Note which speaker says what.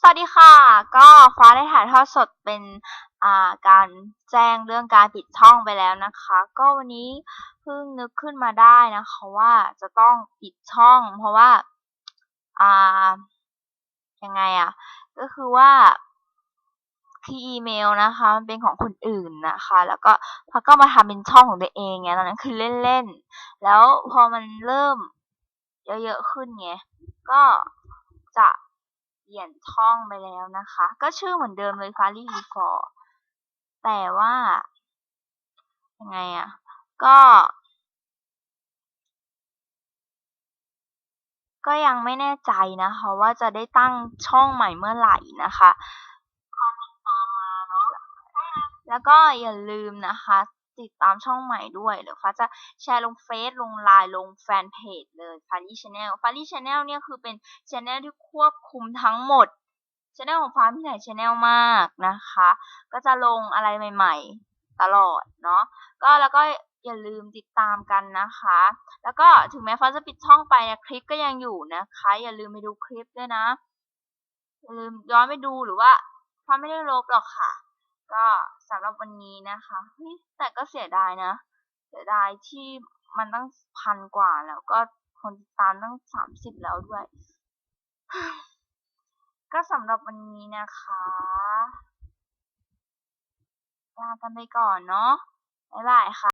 Speaker 1: สวัสดีค่ะ ก็ฟ้าได้ถ่ายทอดสดเป็นอ่าการแจ้งเรื่องการปิดช่องไปแล้วนะคะ ก็วันนี้เพิ่งนึกขึ้นมาได้นะคะว่าจะต้องปิดช่อง เพราะว่าอ่ายังไงอะก็คือว่าที่อีเมลนะคะ มันเป็นของคนอื่นนะคะ แล้วก็พอก็มาทำเป็นช่องของตัวเองไงตอนนั้นคือเล่นๆ แล้วพอมันเริ่มเยอะๆขึ้นไงก็จะ เปลี่ยนช่องไปแล้วนะคะ ก็ชื่อเหมือนเดิมเลย f a r y f o r แต่ว่ายังไงอะ ก็ ก็ยังไม่แน่ใจนะคะ ว่าจะได้ตั้งช่องใหม่เมื่อไหร่นะคะแล้วก็อย่าลืมนะคะ ติดตามช่องใหม่ด้วยเดี๋ยวฟ้าจะแชร์ลงเฟซลงไลน์ลงแฟนเพจเลยฟารี่ชาแนลฟารี่ชาแนลเนี่ยคือเป็นชาแนลที่ควบคุมทั้งหมดชาแนลของฟ้าที่ไหนชาแนลมากนะคะ ก็จะลงอะไรใหม่ ๆ ตลอดเนาะก็แล้วก็อย่าลืมติดตามกันนะคะ แล้วก็ถึงแม้ฟ้าจะปิดช่องไปนะคลิปก็ยังอยู่นะคะ อย่าลืมไปดูคลิปด้วยนะ อย่าลืมย้อนไปดูหรือว่าฟ้าไม่ได้ลบหรอกค่ะ ก็สำหรับวันนี้นะคะแต่ก็เสียดายนะ เสียดายที่มันตั้งพันกว่าแล้วก็คนติดตามตั้งสามสิบแล้วด้วย ก็สำหรับวันนี้นะคะลากันไปก่อนเนาะบ๊ายบายค่ะ